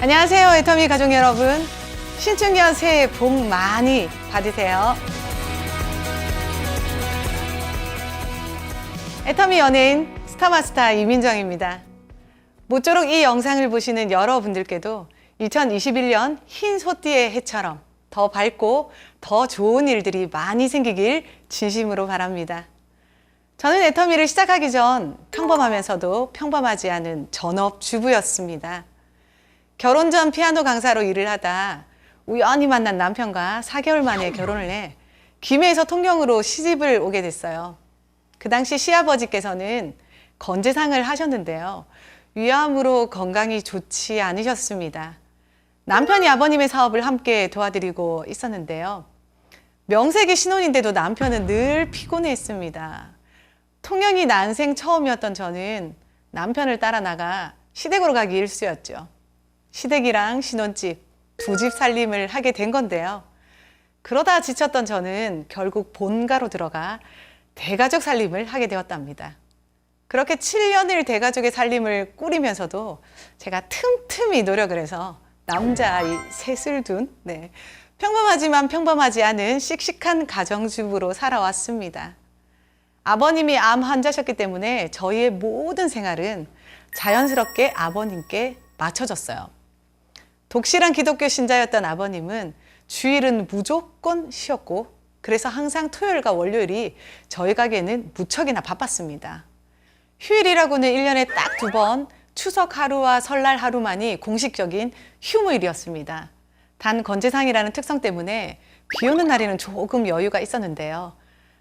안녕하세요, 애터미 가족 여러분. 신축년 새해 복 많이 받으세요. 애터미 연예인 스타마스타 이민정입니다. 모쪼록 이 영상을 보시는 여러분들께도 2021년 흰 소띠의 해처럼 더 밝고 더 좋은 일들이 많이 생기길 진심으로 바랍니다. 저는 애터미를 시작하기 전 평범하면서도 평범하지 않은 전업 주부였습니다. 결혼 전 피아노 강사로 일을 하다 우연히 만난 남편과 4개월 만에 결혼을 해 김해에서 통영으로 시집을 오게 됐어요. 그 당시 시아버지께서는 건재상을 하셨는데요. 위암으로 건강이 좋지 않으셨습니다. 남편이 아버님의 사업을 함께 도와드리고 있었는데요. 명색이 신혼인데도 남편은 늘 피곤해했습니다. 통영이 난생 처음이었던 저는 남편을 따라 나가 시댁으로 가기 일쑤였죠. 시댁이랑 신혼집 두 집 살림을 하게 된 건데요. 그러다 지쳤던 저는 결국 본가로 들어가 대가족 살림을 하게 되었답니다. 그렇게 7년을 대가족의 살림을 꾸리면서도 제가 틈틈이 노력을 해서 남자아이 셋을 둔 네, 평범하지만 평범하지 않은 씩씩한 가정주부로 살아왔습니다. 아버님이 암 환자셨기 때문에 저희의 모든 생활은 자연스럽게 아버님께 맞춰졌어요. 독실한 기독교 신자였던 아버님은 주일은 무조건 쉬었고 그래서 항상 토요일과 월요일이 저희 가게는 무척이나 바빴습니다. 휴일이라고는 1년에 딱 두 번 추석 하루와 설날 하루만이 공식적인 휴무일이었습니다. 단 건재상이라는 특성 때문에 비 오는 날에는 조금 여유가 있었는데요.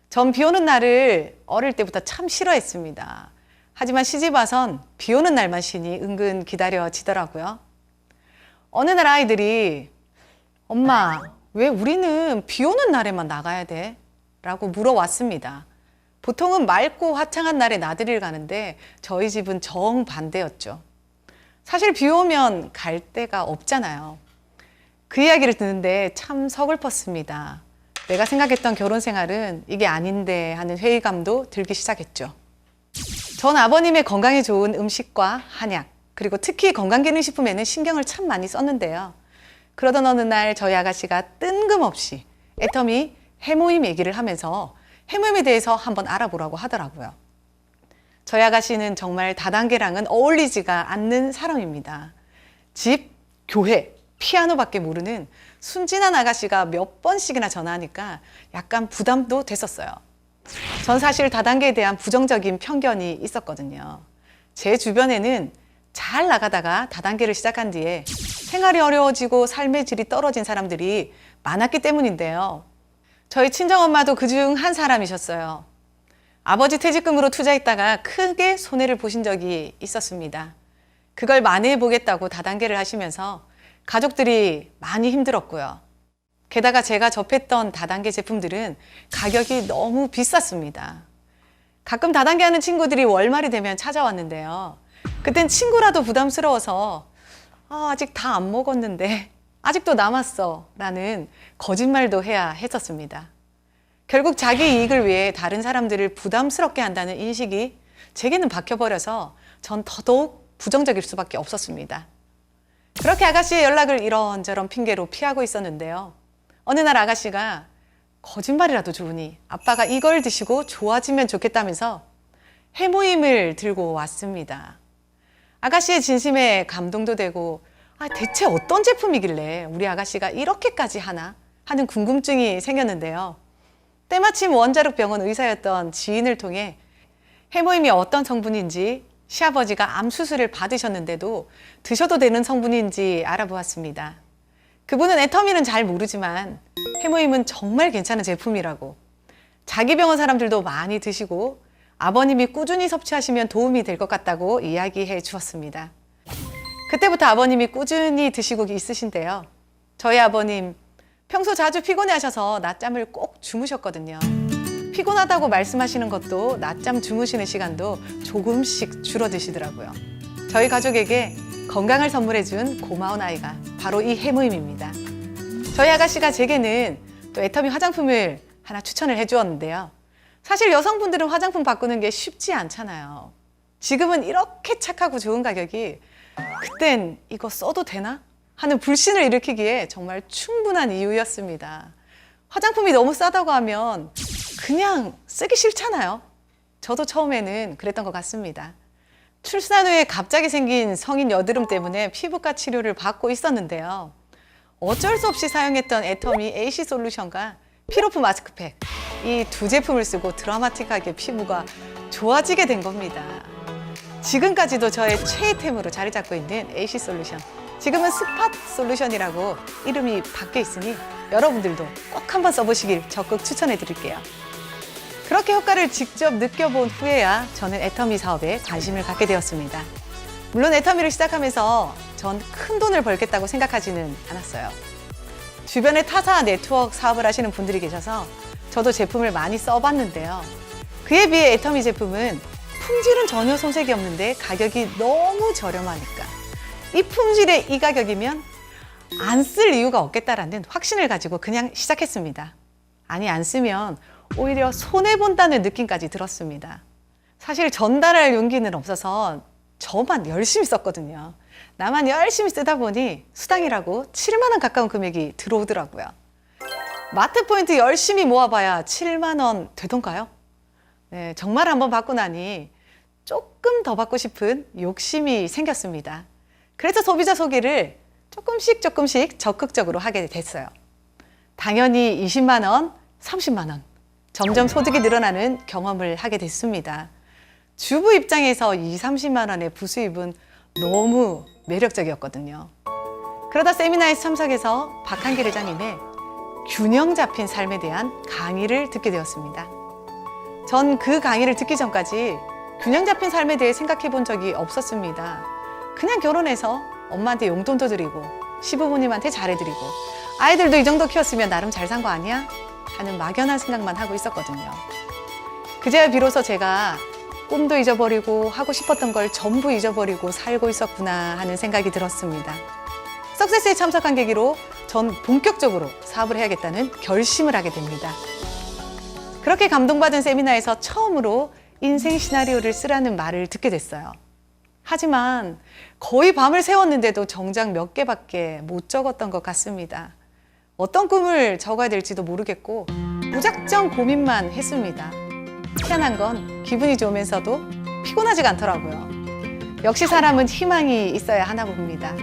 전 비 오는 날을 어릴 때부터 참 싫어했습니다. 하지만 시집 와선 비 오는 날만 쉬니 은근 기다려지더라고요. 어느 날 아이들이 엄마, 왜 우리는 비 오는 날에만 나가야 돼? 라고 물어왔습니다. 보통은 맑고 화창한 날에 나들이를 가는데 저희 집은 정반대였죠. 사실 비 오면 갈 데가 없잖아요. 그 이야기를 듣는데 참 서글펐습니다. 내가 생각했던 결혼 생활은 이게 아닌데 하는 회의감도 들기 시작했죠. 전 아버님의 건강에 좋은 음식과 한약, 그리고 특히 건강기능식품에는 신경을 참 많이 썼는데요. 그러던 어느 날 저희 아가씨가 뜬금없이 애터미 해모임 얘기를 하면서 해모임에 대해서 한번 알아보라고 하더라고요. 저희 아가씨는 정말 다단계랑은 어울리지가 않는 사람입니다. 집, 교회, 피아노밖에 모르는 순진한 아가씨가 몇 번씩이나 전화하니까 약간 부담도 됐었어요. 전 사실 다단계에 대한 부정적인 편견이 있었거든요. 제 주변에는 잘 나가다가 다단계를 시작한 뒤에 생활이 어려워지고 삶의 질이 떨어진 사람들이 많았기 때문인데요. 저희 친정엄마도 그 중 한 사람이셨어요. 아버지 퇴직금으로 투자했다가 크게 손해를 보신 적이 있었습니다. 그걸 만회해 보겠다고 다단계를 하시면서 가족들이 많이 힘들었고요. 게다가 제가 접했던 다단계 제품들은 가격이 너무 비쌌습니다. 가끔 다단계 하는 친구들이 월말이 되면 찾아왔는데요. 그땐 친구라도 부담스러워서 아, 아직 다 안 먹었는데 아직도 남았어 라는 거짓말도 해야 했었습니다. 결국 자기 이익을 위해 다른 사람들을 부담스럽게 한다는 인식이 제게는 박혀버려서 전 더더욱 부정적일 수밖에 없었습니다. 그렇게 아가씨의 연락을 이런저런 핑계로 피하고 있었는데요. 어느 날 아가씨가 거짓말이라도 좋으니 아빠가 이걸 드시고 좋아지면 좋겠다면서 해모임을 들고 왔습니다. 아가씨의 진심에 감동도 되고 아, 대체 어떤 제품이길래 우리 아가씨가 이렇게까지 하나 하는 궁금증이 생겼는데요. 때마침 원자력 병원 의사였던 지인을 통해 해모임이 어떤 성분인지 시아버지가 암 수술을 받으셨는데도 드셔도 되는 성분인지 알아보았습니다. 그분은 애터미는 잘 모르지만 해모임은 정말 괜찮은 제품이라고 자기 병원 사람들도 많이 드시고 아버님이 꾸준히 섭취하시면 도움이 될 것 같다고 이야기해 주었습니다. 그때부터 아버님이 꾸준히 드시고 있으신데요. 저희 아버님 평소 자주 피곤해 하셔서 낮잠을 꼭 주무셨거든요. 피곤하다고 말씀하시는 것도 낮잠 주무시는 시간도 조금씩 줄어드시더라고요. 저희 가족에게 건강을 선물해준 고마운 아이가 바로 이 해모임입니다. 저희 아가씨가 제게는 또 애터미 화장품을 하나 추천을 해주었는데요. 사실 여성분들은 화장품 바꾸는 게 쉽지 않잖아요. 지금은 이렇게 착하고 좋은 가격이 그땐 이거 써도 되나? 하는 불신을 일으키기에 정말 충분한 이유였습니다. 화장품이 너무 싸다고 하면 그냥 쓰기 싫잖아요. 저도 처음에는 그랬던 것 같습니다. 출산 후에 갑자기 생긴 성인 여드름 때문에 피부과 치료를 받고 있었는데요. 어쩔 수 없이 사용했던 애터미 AC 솔루션과 피로프 마스크팩 이 두 제품을 쓰고 드라마틱하게 피부가 좋아지게 된 겁니다. 지금까지도 저의 최애템으로 자리 잡고 있는 AC 솔루션. 지금은 스팟 솔루션이라고 이름이 바뀌어 있으니 여러분들도 꼭 한번 써보시길 적극 추천해 드릴게요. 그렇게 효과를 직접 느껴본 후에야 저는 애터미 사업에 관심을 갖게 되었습니다. 물론 애터미를 시작하면서 전 큰 돈을 벌겠다고 생각하지는 않았어요. 주변에 타사 네트워크 사업을 하시는 분들이 계셔서 저도 제품을 많이 써봤는데요. 그에 비해 애터미 제품은 품질은 전혀 손색이 없는데 가격이 너무 저렴하니까 이 품질의 이 가격이면 안 쓸 이유가 없겠다라는 확신을 가지고 그냥 시작했습니다. 아니 안 쓰면 오히려 손해 본다는 느낌까지 들었습니다. 사실 전달할 용기는 없어서 저만 열심히 썼거든요. 나만 열심히 쓰다 보니 수당이라고 7만 원 가까운 금액이 들어오더라고요. 마트 포인트 열심히 모아봐야 7만 원 되던가요? 네, 정말 한번 받고 나니 조금 더 받고 싶은 욕심이 생겼습니다. 그래서 소비자 소개를 조금씩 조금씩 적극적으로 하게 됐어요. 당연히 20만 원, 30만 원. 점점 소득이 늘어나는 경험을 하게 됐습니다. 주부 입장에서 2, 30만 원의 부수입은 너무 매력적이었거든요. 그러다 세미나에 참석해서 박한길 회장님의 균형 잡힌 삶에 대한 강의를 듣게 되었습니다. 전 그 강의를 듣기 전까지 균형 잡힌 삶에 대해 생각해 본 적이 없었습니다. 그냥 결혼해서 엄마한테 용돈도 드리고 시부모님한테 잘해드리고 아이들도 이 정도 키웠으면 나름 잘 산 거 아니야? 하는 막연한 생각만 하고 있었거든요. 그제야 비로소 제가 꿈도 잊어버리고 하고 싶었던 걸 전부 잊어버리고 살고 있었구나 하는 생각이 들었습니다. 석세스에 참석한 계기로 전 본격적으로 사업을 해야겠다는 결심을 하게 됩니다. 그렇게 감동받은 세미나에서 처음으로 인생 시나리오를 쓰라는 말을 듣게 됐어요. 하지만 거의 밤을 새웠는데도 정작 몇 개밖에 못 적었던 것 같습니다. 어떤 꿈을 적어야 될지도 모르겠고 무작정 고민만 했습니다. 희한한 건 기분이 좋으면서도 피곤하지가 않더라고요. 역시 사람은 희망이 있어야 하나 봅니다.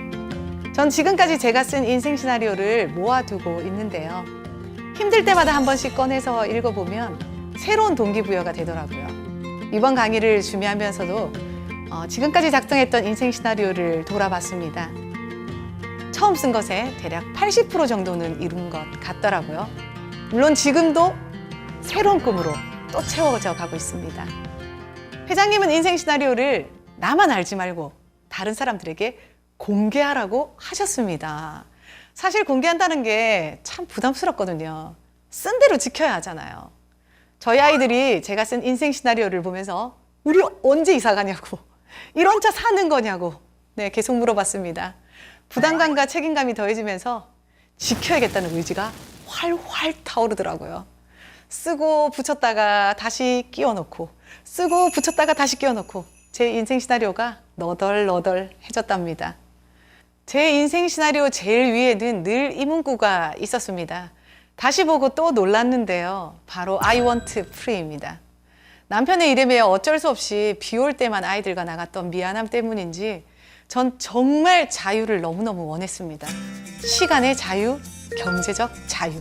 전 지금까지 제가 쓴 인생 시나리오를 모아두고 있는데요. 힘들 때마다 한 번씩 꺼내서 읽어보면 새로운 동기부여가 되더라고요. 이번 강의를 준비하면서도 어, 지금까지 작성했던 인생 시나리오를 돌아봤습니다. 처음 쓴 것에 대략 80% 정도는 이룬 것 같더라고요. 물론 지금도 새로운 꿈으로 또 채워져 가고 있습니다. 회장님은 인생 시나리오를 나만 알지 말고 다른 사람들에게 공개하라고 하셨습니다. 사실 공개한다는 게 참 부담스럽거든요. 쓴 대로 지켜야 하잖아요. 저희 아이들이 제가 쓴 인생 시나리오를 보면서 우리 언제 이사 가냐고, 이런 차 사는 거냐고, 네, 계속 물어봤습니다. 부담감과 책임감이 더해지면서 지켜야겠다는 의지가 활활 타오르더라고요. 쓰고 붙였다가 다시 끼워 넣고, 쓰고 붙였다가 다시 끼워 넣고, 제 인생 시나리오가 너덜너덜해졌답니다. 제 인생 시나리오 제일 위에는 늘 이 문구가 있었습니다. 다시 보고 또 놀랐는데요. 바로 I want free입니다. 남편의 이름에 어쩔 수 없이 비 올 때만 아이들과 나갔던 미안함 때문인지 전 정말 자유를 너무너무 원했습니다. 시간의 자유, 경제적 자유.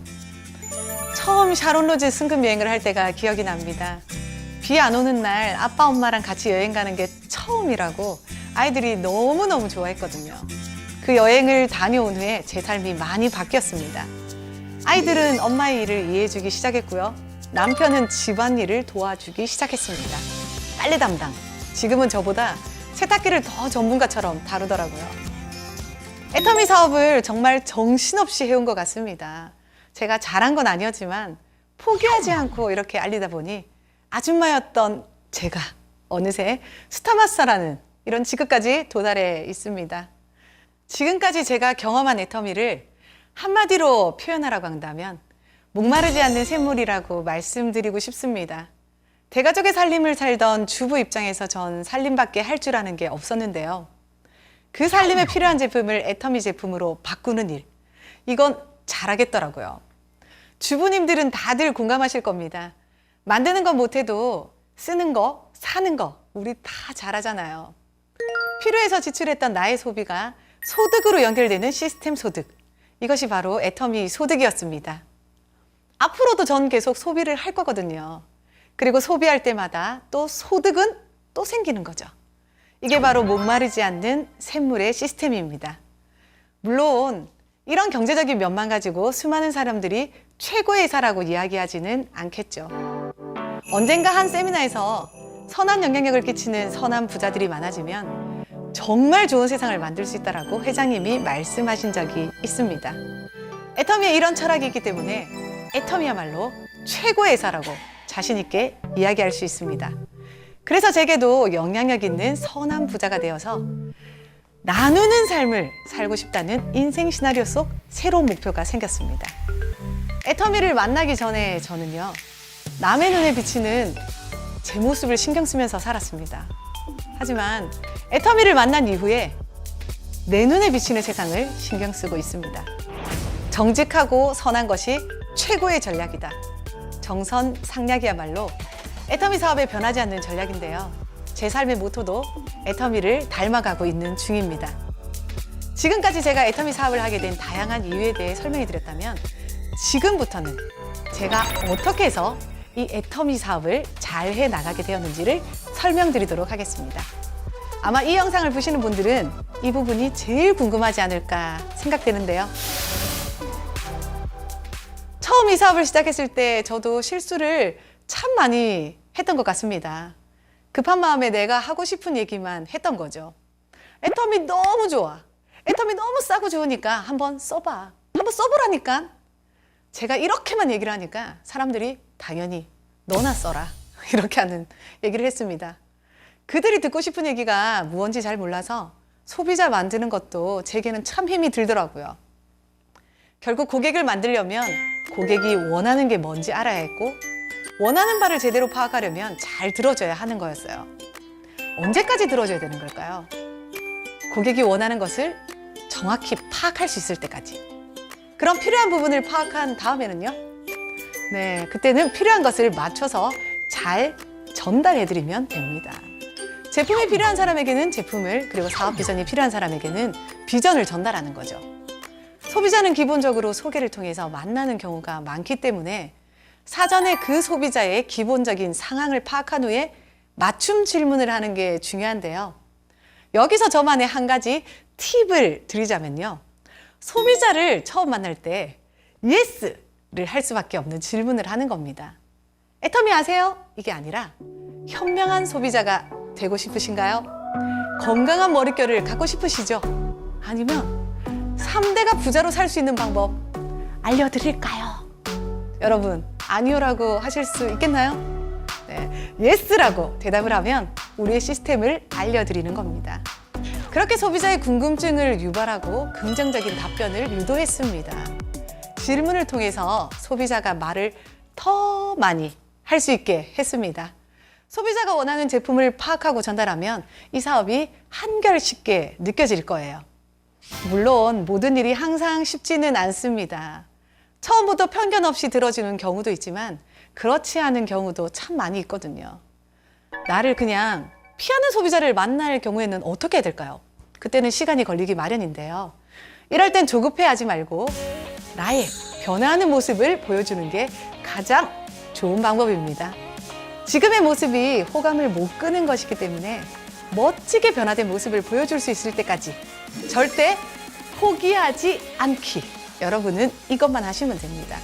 처음 샤론 로즈 승급 여행을 할 때가 기억이 납니다. 비 안 오는 날 아빠 엄마랑 같이 여행 가는 게 처음이라고 아이들이 너무너무 좋아했거든요. 그 여행을 다녀온 후에 제 삶이 많이 바뀌었습니다. 아이들은 엄마의 일을 이해해주기 시작했고요. 남편은 집안일을 도와주기 시작했습니다. 빨래 담당. 지금은 저보다 세탁기를 더 전문가처럼 다루더라고요. 애터미 사업을 정말 정신없이 해온 것 같습니다. 제가 잘한 건 아니었지만 포기하지 않고 이렇게 알리다 보니 아줌마였던 제가 어느새 스타마스터라는 이런 직급까지 도달해 있습니다. 지금까지 제가 경험한 애터미를 한마디로 표현하라고 한다면 목마르지 않는 샘물이라고 말씀드리고 싶습니다. 대가족의 살림을 살던 주부 입장에서 전 살림밖에 할 줄 아는 게 없었는데요. 그 살림에 필요한 제품을 애터미 제품으로 바꾸는 일. 이건 잘하겠더라고요. 주부님들은 다들 공감하실 겁니다. 만드는 건 못해도 쓰는 거, 사는 거, 우리 다 잘하잖아요. 필요해서 지출했던 나의 소비가 소득으로 연결되는 시스템 소득. 이것이 바로 애터미 소득이었습니다. 앞으로도 전 계속 소비를 할 거거든요. 그리고 소비할 때마다 또 소득은 또 생기는 거죠. 이게 바로 목마르지 않는 샘물의 시스템입니다. 물론 이런 경제적인 면만 가지고 수많은 사람들이 최고의 사라고 이야기하지는 않겠죠. 언젠가 한 세미나에서 선한 영향력을 끼치는 선한 부자들이 많아지면 정말 좋은 세상을 만들 수 있다라고 회장님이 말씀하신 적이 있습니다. 애터미의 이런 철학이 있기 때문에 애터미야말로 최고의 사라고 자신 있게 이야기할 수 있습니다. 그래서 제게도 영향력 있는 선한 부자가 되어서 나누는 삶을 살고 싶다는 인생 시나리오 속 새로운 목표가 생겼습니다. 애터미를 만나기 전에 저는요, 남의 눈에 비치는 제 모습을 신경 쓰면서 살았습니다. 하지만 애터미를 만난 이후에 내 눈에 비치는 세상을 신경 쓰고 있습니다. 정직하고 선한 것이 최고의 전략이다. 정선 상략이야말로 애터미 사업에 변하지 않는 전략인데요. 제 삶의 모토도 애터미를 닮아가고 있는 중입니다. 지금까지 제가 애터미 사업을 하게 된 다양한 이유에 대해 설명해 드렸다면 지금부터는 제가 어떻게 해서 이 애터미 사업을 잘 해 나가게 되었는지를 설명드리도록 하겠습니다. 아마 이 영상을 보시는 분들은 이 부분이 제일 궁금하지 않을까 생각되는데요. 처음 이 사업을 시작했을 때 저도 실수를 참 많이 했던 것 같습니다. 급한 마음에 내가 하고 싶은 얘기만 했던 거죠. 애터미 너무 좋아. 애터미 너무 싸고 좋으니까 한번 써봐. 한번 써보라니까. 제가 이렇게만 얘기를 하니까 사람들이 당연히 너나 써라. 이렇게 하는 얘기를 했습니다. 그들이 듣고 싶은 얘기가 무언지 잘 몰라서 소비자 만드는 것도 제게는 참 힘이 들더라고요. 결국 고객을 만들려면 고객이 원하는 게 뭔지 알아야 했고 원하는 바를 제대로 파악하려면 잘 들어줘야 하는 거였어요. 언제까지 들어줘야 되는 걸까요? 고객이 원하는 것을 정확히 파악할 수 있을 때까지. 그럼 필요한 부분을 파악한 다음에는요? 네, 그때는 필요한 것을 맞춰서 잘 전달해드리면 됩니다. 제품이 필요한 사람에게는 제품을, 그리고 사업 비전이 필요한 사람에게는 비전을 전달하는 거죠. 소비자는 기본적으로 소개를 통해서 만나는 경우가 많기 때문에 사전에 그 소비자의 기본적인 상황을 파악한 후에 맞춤 질문을 하는 게 중요한데요. 여기서 저만의 한 가지 팁을 드리자면요. 소비자를 처음 만날 때 예스를 할 수밖에 없는 질문을 하는 겁니다. 애터미 아세요? 이게 아니라 현명한 소비자가 되고 싶으신가요? 건강한 머릿결을 갖고 싶으시죠? 아니면 3대가 부자로 살 수 있는 방법 알려드릴까요? 여러분, 아니요라고 하실 수 있겠나요? 네, 예스라고 대답을 하면 우리의 시스템을 알려드리는 겁니다. 그렇게 소비자의 궁금증을 유발하고 긍정적인 답변을 유도했습니다. 질문을 통해서 소비자가 말을 더 많이 할 수 있게 했습니다. 소비자가 원하는 제품을 파악하고 전달하면 이 사업이 한결 쉽게 느껴질 거예요. 물론 모든 일이 항상 쉽지는 않습니다. 처음부터 편견 없이 들어주는 경우도 있지만 그렇지 않은 경우도 참 많이 있거든요. 나를 그냥 피하는 소비자를 만날 경우에는 어떻게 해야 될까요? 그때는 시간이 걸리기 마련인데요. 이럴 땐 조급해하지 말고 나의 변화하는 모습을 보여주는 게 가장 좋은 방법입니다. 지금의 모습이 호감을 못 끄는 것이기 때문에 멋지게 변화된 모습을 보여줄 수 있을 때까지 절대 포기하지 않기. 여러분은 이것만 하시면 됩니다.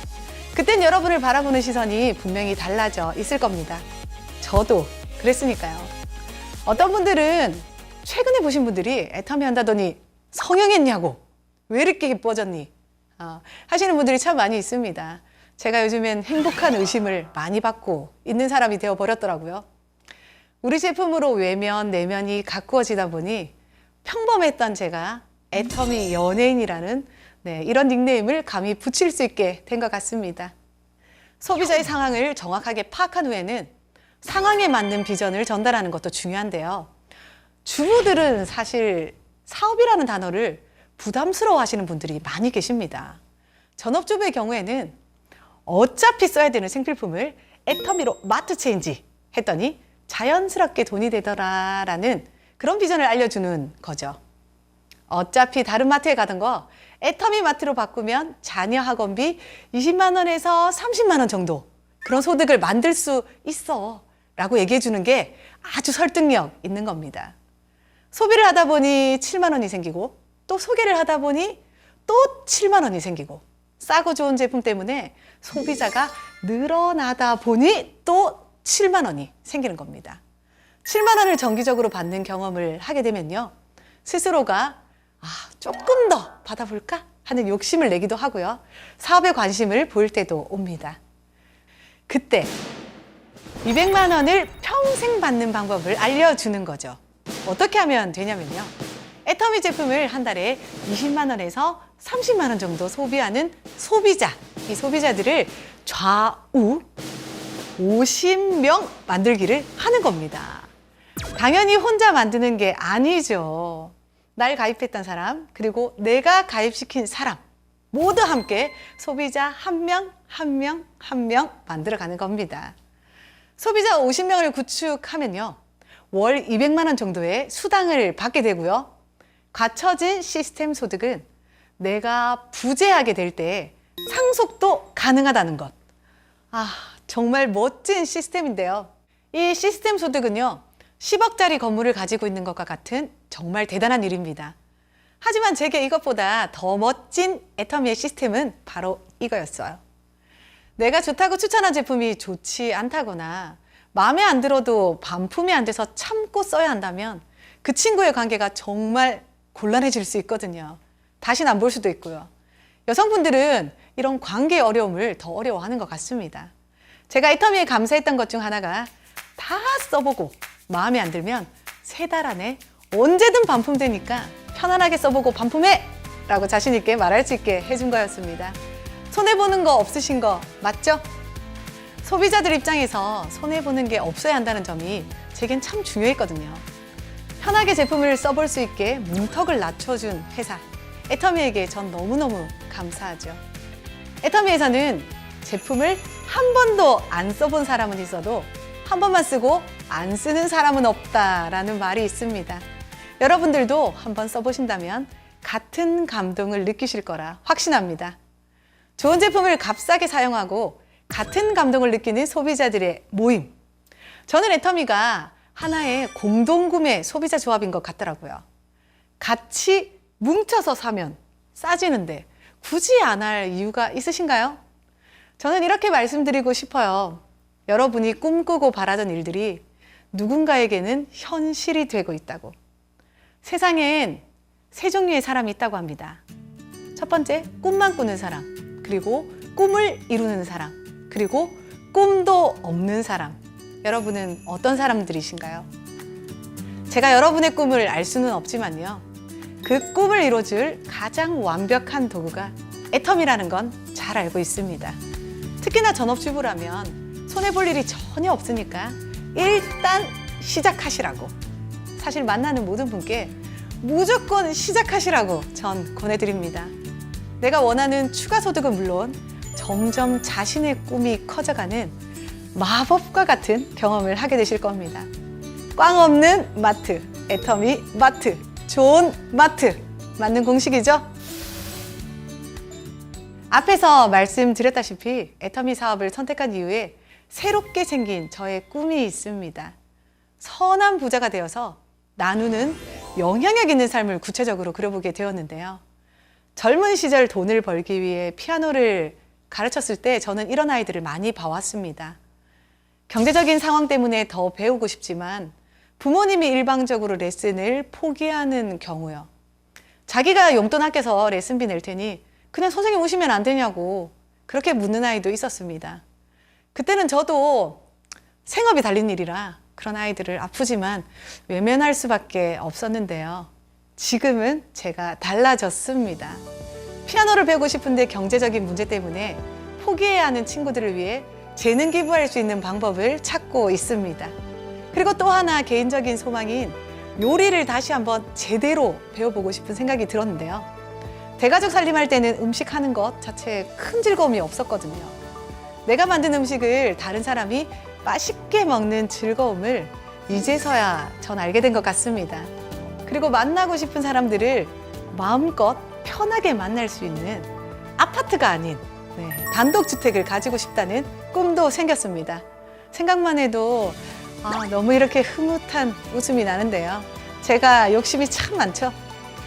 그땐 여러분을 바라보는 시선이 분명히 달라져 있을 겁니다. 저도 그랬으니까요. 어떤 분들은 최근에 보신 분들이 애터미 한다더니 성형했냐고 왜 이렇게 예뻐졌니 어, 하시는 분들이 참 많이 있습니다. 제가 요즘엔 행복한 의심을 많이 받고 있는 사람이 되어 버렸더라고요. 우리 제품으로 외면, 내면이 가꾸어지다 보니 평범했던 제가 애터미 연예인이라는 네, 이런 닉네임을 감히 붙일 수 있게 된 것 같습니다. 소비자의 상황을 정확하게 파악한 후에는 상황에 맞는 비전을 전달하는 것도 중요한데요. 주부들은 사실 사업이라는 단어를 부담스러워 하시는 분들이 많이 계십니다. 전업주부의 경우에는 어차피 써야 되는 생필품을 애터미로 마트 체인지 했더니 자연스럽게 돈이 되더라라는 그런 비전을 알려주는 거죠. 어차피 다른 마트에 가던 거 애터미 마트로 바꾸면 자녀 학원비 20만 원에서 30만 원 정도 그런 소득을 만들 수 있어 라고 얘기해 주는 게 아주 설득력 있는 겁니다. 소비를 하다 보니 7만 원이 생기고 또 소개를 하다 보니 또 7만 원이 생기고 싸고 좋은 제품 때문에 소비자가 늘어나다 보니 또 7만 원이 생기는 겁니다. 7만 원을 정기적으로 받는 경험을 하게 되면요. 스스로가 아, 조금 더 받아볼까 하는 욕심을 내기도 하고요. 사업에 관심을 보일 때도 옵니다. 그때 200만 원을 평생 받는 방법을 알려주는 거죠. 어떻게 하면 되냐면요. 애터미 제품을 한 달에 20만 원에서 30만 원 정도 소비하는 소비자, 이 소비자들을 좌우 50명 만들기를 하는 겁니다. 당연히 혼자 만드는 게 아니죠. 날 가입했던 사람, 그리고 내가 가입시킨 사람, 모두 함께 소비자 한 명, 한 명, 한 명 만들어가는 겁니다. 소비자 50명을 구축하면요. 월 200만 원 정도의 수당을 받게 되고요. 갖춰진 시스템 소득은 내가 부재하게 될 때 상속도 가능하다는 것. 아, 정말 멋진 시스템인데요. 이 시스템 소득은요, 10억짜리 건물을 가지고 있는 것과 같은 정말 대단한 일입니다. 하지만 제게 이것보다 더 멋진 애터미의 시스템은 바로 이거였어요. 내가 좋다고 추천한 제품이 좋지 않다거나 마음에 안 들어도 반품이 안 돼서 참고 써야 한다면 그 친구의 관계가 정말 곤란해질 수 있거든요. 다시는 안 볼 수도 있고요. 여성분들은 이런 관계 어려움을 더 어려워하는 것 같습니다. 제가 애터미에 감사했던 것 중 하나가 다 써보고 마음에 안 들면 세 달 안에 언제든 반품되니까 편안하게 써보고 반품해! 라고 자신있게 말할 수 있게 해준 거였습니다. 손해보는 거 없으신 거 맞죠? 소비자들 입장에서 손해보는 게 없어야 한다는 점이 제겐 참 중요했거든요. 편하게 제품을 써볼 수 있게 문턱을 낮춰준 회사 애터미에게 전 너무너무 감사하죠. 애터미에서는 제품을 한 번도 안 써본 사람은 있어도 한 번만 쓰고 안 쓰는 사람은 없다라는 말이 있습니다. 여러분들도 한번 써보신다면 같은 감동을 느끼실 거라 확신합니다. 좋은 제품을 값싸게 사용하고 같은 감동을 느끼는 소비자들의 모임. 저는 애터미가 하나의 공동구매 소비자 조합인 것 같더라고요. 같이 뭉쳐서 사면 싸지는데 굳이 안 할 이유가 있으신가요? 저는 이렇게 말씀드리고 싶어요. 여러분이 꿈꾸고 바라던 일들이 누군가에게는 현실이 되고 있다고. 세상엔 세 종류의 사람이 있다고 합니다. 첫 번째, 꿈만 꾸는 사람. 그리고 꿈을 이루는 사람. 그리고 꿈도 없는 사람. 여러분은 어떤 사람들이신가요? 제가 여러분의 꿈을 알 수는 없지만요. 그 꿈을 이뤄줄 가장 완벽한 도구가 애텀이라는 건 잘 알고 있습니다. 특히나 전업주부라면 손해볼 일이 전혀 없으니까 일단 시작하시라고. 사실 만나는 모든 분께 무조건 시작하시라고 전 권해드립니다. 내가 원하는 추가 소득은 물론 점점 자신의 꿈이 커져가는 마법과 같은 경험을 하게 되실 겁니다. 꽝 없는 마트, 애터미 마트, 좋은 마트. 맞는 공식이죠? 앞에서 말씀드렸다시피 애터미 사업을 선택한 이후에 새롭게 생긴 저의 꿈이 있습니다. 선한 부자가 되어서 나누는 영향력 있는 삶을 구체적으로 그려보게 되었는데요. 젊은 시절 돈을 벌기 위해 피아노를 가르쳤을 때 저는 이런 아이들을 많이 봐왔습니다. 경제적인 상황 때문에 더 배우고 싶지만 부모님이 일방적으로 레슨을 포기하는 경우요. 자기가 용돈 아껴서 레슨비 낼 테니 그냥 선생님 오시면 안 되냐고 그렇게 묻는 아이도 있었습니다. 그때는 저도 생업이 달린 일이라 그런 아이들을 아프지만 외면할 수밖에 없었는데요. 지금은 제가 달라졌습니다. 피아노를 배우고 싶은데 경제적인 문제 때문에 포기해야 하는 친구들을 위해 재능 기부할 수 있는 방법을 찾고 있습니다. 그리고 또 하나 개인적인 소망인 요리를 다시 한번 제대로 배워보고 싶은 생각이 들었는데요. 대가족 살림할 때는 음식 하는 것 자체에 큰 즐거움이 없었거든요. 내가 만든 음식을 다른 사람이 맛있게 먹는 즐거움을 이제서야 전 알게 된 것 같습니다. 그리고 만나고 싶은 사람들을 마음껏 편하게 만날 수 있는 아파트가 아닌 네, 단독주택을 가지고 싶다는 꿈도 생겼습니다. 생각만 해도 아, 너무 이렇게 흐뭇한 웃음이 나는데요. 제가 욕심이 참 많죠.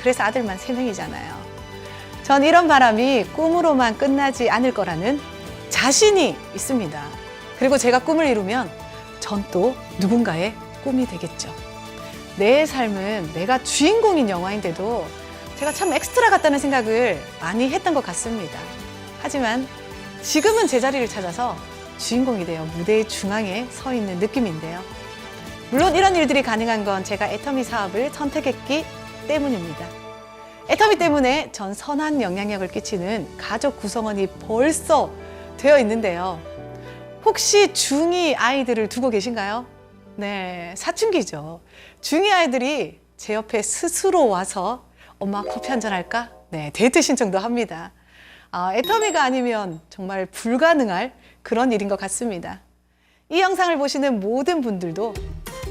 그래서 아들만 세명이잖아요 전 이런 바람이 꿈으로만 끝나지 않을 거라는 자신이 있습니다. 그리고 제가 꿈을 이루면 전 또 누군가의 꿈이 되겠죠. 내 삶은 내가 주인공인 영화인데도 제가 참 엑스트라 같다는 생각을 많이 했던 것 같습니다. 하지만 지금은 제자리를 찾아서 주인공이 되어 무대의 중앙에 서 있는 느낌인데요. 물론 이런 일들이 가능한 건 제가 애터미 사업을 선택했기 때문입니다. 애터미 때문에 전 선한 영향력을 끼치는 가족 구성원이 벌써 되어 있는데요. 혹시 중2 아이들을 두고 계신가요? 네, 사춘기죠. 중2 아이들이 제 옆에 스스로 와서 엄마 커피 한 잔 할까? 네, 데이트 신청도 합니다. 아, 애터미가 아니면 정말 불가능할 그런 일인 것 같습니다. 이 영상을 보시는 모든 분들도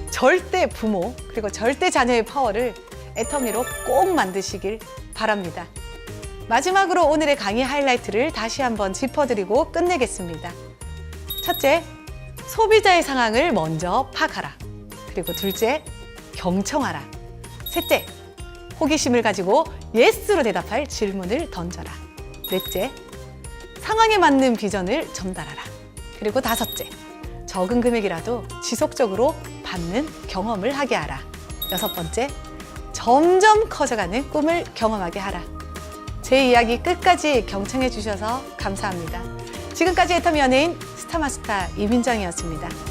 절대 부모 그리고 절대 자녀의 파워를 애터미로 꼭 만드시길 바랍니다. 마지막으로 오늘의 강의 하이라이트를 다시 한번 짚어드리고 끝내겠습니다. 첫째, 소비자의 상황을 먼저 파악하라. 그리고 둘째, 경청하라. 셋째, 호기심을 가지고 예스로 대답할 질문을 던져라. 넷째, 상황에 맞는 비전을 전달하라. 그리고 다섯째, 적은 금액이라도 지속적으로 받는 경험을 하게 하라. 여섯 번째, 점점 커져가는 꿈을 경험하게 하라. 제 이야기 끝까지 경청해 주셔서 감사합니다. 지금까지 애터미 연예인 스타마스타 이민정이었습니다.